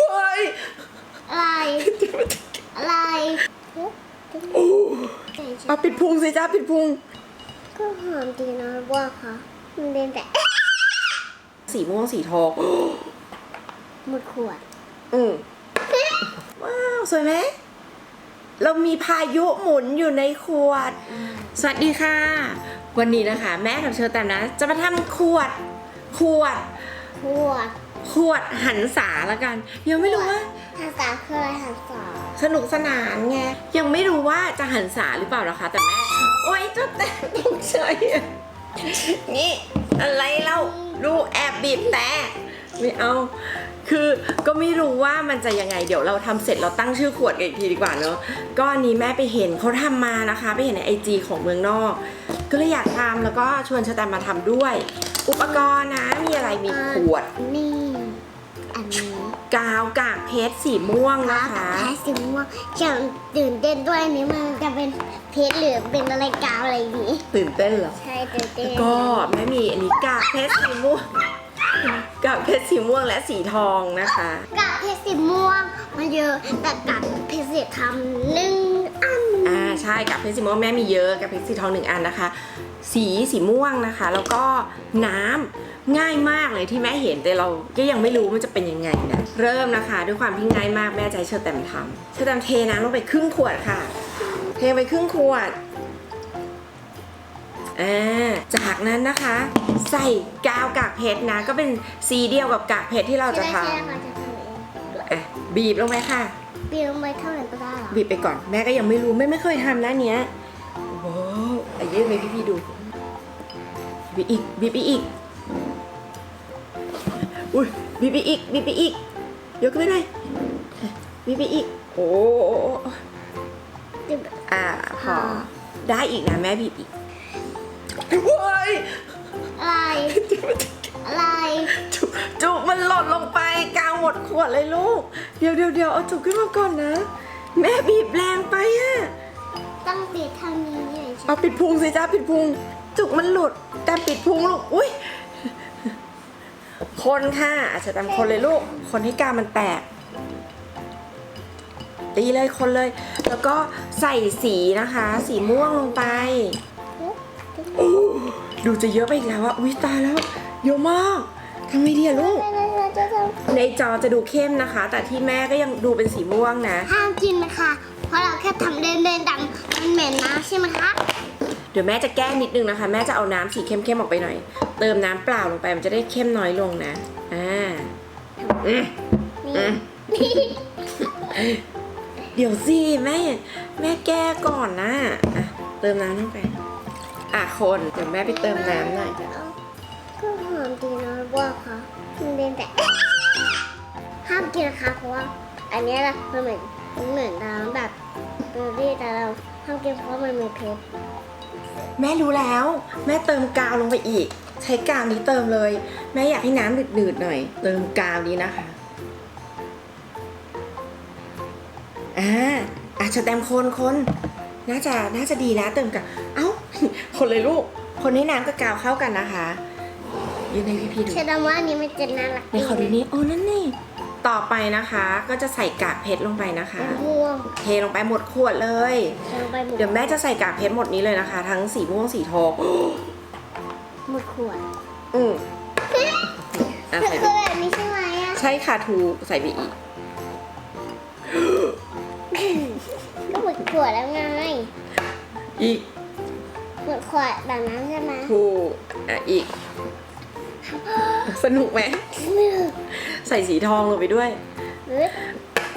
ว้ายอะไร อะไรเอาปิดพุงสิจ้าปิดพุง ก็หอมดีนะว่าค่ะ มันเป็นแต่สีม่วงสีทองหมดขวด อืมว้าว สวยไหม เรามีพายุหมุนอยู่ในขวด สวัสดีค่ะ วันนี้นะคะ แม่กับเชอแตมนะ จะมาทำขวด ขวด ขวด ขวดหันษาละกัน ยังไม่รู้ว่าภาษาคืออะไรภาษาสนุกสนานไงยังไม่รู้ว่าจะหันษาหรือเปล่านะคะ แต่แม่โอ๊ยเจ้าแต่ต้องใช้อะนี่อะไรเล่าดูแอบบีบแต่ไม่เอา คือก็ไม่รู้ว่ามันจะยังไงเดี๋ยวเราทำเสร็จเราตั้งชื่อขวดกันอีกทีดีกว่าเนอะก็อันนี้แม่ไปเห็นเขาทำมานะคะ ไปเห็นในไอจีของเมืองนอก ก็เลยอยากทำแล้วก็ชวนชาแตมมาทำด้วย อุปกรณ์นะมีอะไรมีขวดนี่อันนี้ กาวกากเพชรสีม่วงแล้นะวกับคะ แพ้สีม่วงจะตื่นเต้นด้วยอันนี้มันจะเป็นเพชรหรือเป็นอะไรกาวอะไรนี้ตื่นเต้นเหรอ ใช่ตื่นเต้นก็แม่มีอันนี้กากเพชรสีม่วงกากเพชรสีม่วงและสีทองนะคะกากเพชรสีม่วงมันเยอะแต่กากเพชรสีทำหนึ่งอันอ่าใช่กากเพชรสีม่วงแม่มีเยอะกากเพชรสีทองหนึ่งอันนะคะ สีสีม่วงนะคะ แล้วก็น้ำ ง่ายมากเลยที่แม่เห็นแต่เราก็ยังไม่รู้มันจะเป็นยังไงนะ เริ่มนะคะ ด้วยความที่ง่ายมากแม่ใจะให้เชอแตมทำเชอแตมเทน้ำลงไปครึ่งขวดค่ะ เทไปครึ่งขวดอ่าจากนั้นนะคะ ใส่กาวกากเพชรนะ ก็เป็นสีเดียวกับกากเพชรที่เราจะทใช่ใช่เราจะทำเองำอะบีบลงไปค่ะเปลี่ยนลงไปเท่าไหร่ก็ได้เหรอบีบไปก่อนแม่ก็ยังไม่รู้แม่ไม่เคยทำนะเนี้ยว้าวอะยืดไปพี่ๆดูบีบอีกบีบไปอีก อุ้ยบีบไปอีกบีบไปอีกยกขึ้นไปหน่อยบีบไปอีก โอ้โหอ่าพอได้อีกนะแม่บีบอีกว้ายอะไรอะไรจุจุมันหล่นลงไปกาวหมดขวดเลยลูก เดี๋ยวเดี๋ยวเดี๋ยวเอาจุกขึ้นมาก่อนนะ แม่บีบแรงไปอะต้องปิดเท่านี้เลยใช่ไหมเอาปิดพุงสิจ้าปิดพุง จุกมันหลุดแต่ปิดพุงลูกอุ้ย คนค่ะอาจจะตามคนเลยลูก คนให้กาวมันแตก ตีเลยคนเลย แล้วก็ใส่สีนะคะ สีม่วงลงไปดูจะเยอะไปอีกแล้วอะอุ้ยตายแล้วเยอะมากทำไงดีอะลูกเราจะทในจอจะดูเข้มนะคะ แต่ที่แม่ก็ยังดูเป็นสีม่วงนะำห้ามกินนะคะ เพราะเราแค่ทำเล่นๆดังมันเหม็นนะใช่ไหมคะ เดี๋ยวแม่จะแก้นิดนึงนะคะ แม่จะเอาน้ำสีเข้มๆออกไปหน่อย เติมน้ำเปล่าลงไปมันจะได้เข้มน้อยลงนะ อ่าอืมนี่อืมเดี๋ยวสิแม่ แม่แก้ก่อนนะอะเติมน้ำลงไป อะคนเดี๋ยวแม่ไปเติมน้ำหน่อยก็หอมดีนะว่าค่ะมันเป็นแต่ห้ามกินนะคะเพราะว่าอันเนี้ยนะมันเหมือนมันเหมือนน้ำแบบเบอร์รี่แต่เราห้ามกินเพราะมันมีเพชรแม่รู้แล้ว แม่เติมกาวลงไปอีก ใช้กาวนี้เติมเลย แม่อยากให้น้ำหนืดๆหน่อย เติมกาวนี้นะคะอ่าอาจจะแต้มคนคนน่าจะน่าจะดีนะเติมกาวเอ้า คนเลยลูก คนให้น้ำกับกาวเข้ากันนะคะยืนให้พี่ๆดู เชื่อว่าอันนี้มันจะน่ารักในขอดูนี่โอ้นั่นนี่ ต่อไปนะคะ ก็จะใส่กากเพชรลงไปนะคะ ม่วงเทลงไปหมดขวดเลย ลงไปหมดเดี๋ยวแม่จะใส่กากเพชรหมดนี้เลยนะคะ ทั้งสีม่วงสีทอง หมดขวดอืมอะใส่ไปคือแบบนี้ใช่ไหมอะใช่ค่ะทูใส่ไปอีก ก็หมดขวดแล้วไงอีกหมดขวดแบบนั้นใช่ไหมทูอะอีก สนุกไหมใส่สีทองลงไปด้วยหรื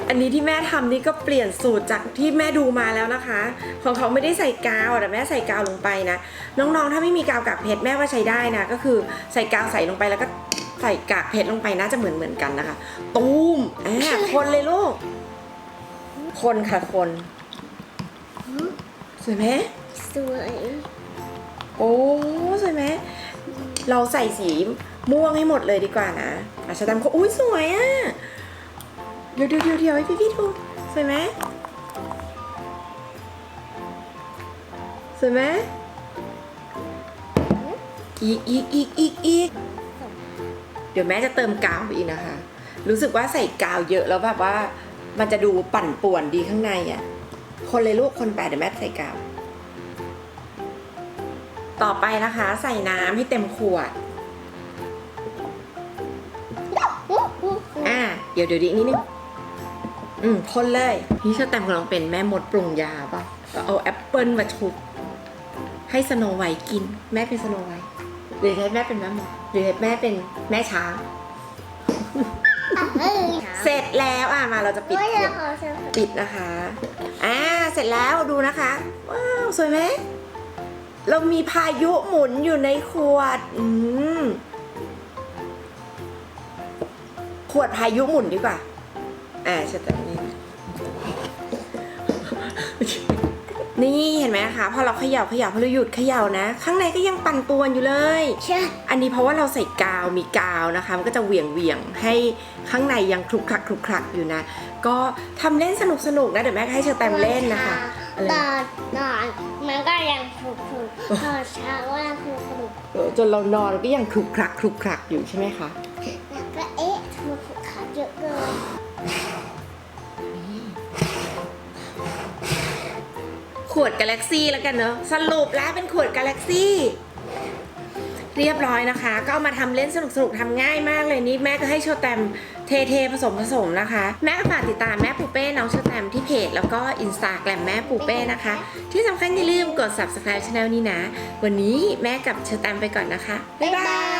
ออันนี้ที่แม่ทำนี่ก็เปลี่ยนสูตรจากที่แม่ดูมาแล้วนะคะ ของเขาไม่ได้ใส่กาวแต่แม่ใส่กาวลงไปนะ น้องๆ ถ้าไม่มีกาวกากเพชรแม่ว่าใช้ได้นะ ก็คือใส่กาวใส่ลงไปแล้วก็ใส่กากเพชรลงไปน่าจะเหมือนเหมือนๆกันนะคะ ตูมอ่าคนเลยลูก คนค่ะคน สวยไหมสวย โอ้สวยไหมเราใส่สีม่วงให้หมดเลยดีกว่านะอาชาดำเขาอุ้ยสวยอะ่ะเดี๋ยวเดี๋ยวเดี๋ยวเดี๋ยวให้พี่พี่ดูสวยไหมสวยไหมอีกอีกอีกอีกอีกเดี๋ยวแม่จะเติมกาวไปอีกนะคะ รู้สึกว่าใส่กาวเยอะแล้วแบบว่า มันจะดูปั่นป่วนดีข้างในอะ่ะ คนเลยลูกคนแปดเดี๋ยวแม่ใส่กาว ต่อไปนะคะ ใส่น้ำให้เต็มขวด อ่า เดี๋ยวเดี๋ยวดินิดนึง อืมคนเลยนี่ชาแตมกำลังเป็นแม่มดปรุงยาป่ะก็เอาแอปเปิลมาชุบให้สโนไวท์กิน แม่เป็นสโนไวท์หรือให้แม่เป็นแม่มดหรือให้แม่เป็นแม่ช้างเฮ้ยเสร็จแล้วอะมาเราจะปิดเฮ้ยขวดขอเชิญปิดนะคะ อ่า เสร็จแล้วดูนะคะ ว้าว สวยไหม เรามีพายุหมุนอยู่ในขวด อืม ขวดพายุหมุนดีกว่า อ่าใช่แต่ นี้นี่เห็นไหมคะพอเราเขย่าเขย่าพอเราหยุดเขย่านะ ข้างในก็ยังปั่นป่วนอยู่เลยเชื่ออันนี้เพราะว่าเราใส่กาวมีกาวนะคะ มันก็จะเหวี่ยงเวียงๆให้ข้างในยังคลุกคลักคลุกคลักอยู่นะ ก็ทำเล่นสนุกสนุกๆนะเดี๋ยวแม่ให้เชอแตมเล่นนะคะอะไรตนะอนนอนมันก็ยังถูกถูกตอนเช้าก็ยังถูกถูกเออจนเรานอนก็ยังคลุกคลักคลุกคลักอยู่ใช่ไหมคะ ขวดกาแล็กซี่แล้วกันเนอะสรุปแล้วเป็นขวดกาแล็กซี่เรียบร้อยนะคะ ก็เอามาทำเล่นสนุกสนุกๆทำง่ายมากเลยนี่แม่ก็ให้โชแตมเทเทผสมผสมนะคะ แม่ก็ฝากติดตามแม่ปูเป้น้องโชแตมที่เพจแล้วก็อินสตาแกรมแม่ปูเป้นะคะ ที่สำคัญอย่าลืมกด subscribe channel นี้นะ วันนี้แม่กับเชแตมไปก่อนนะคะ บ๊ายบาย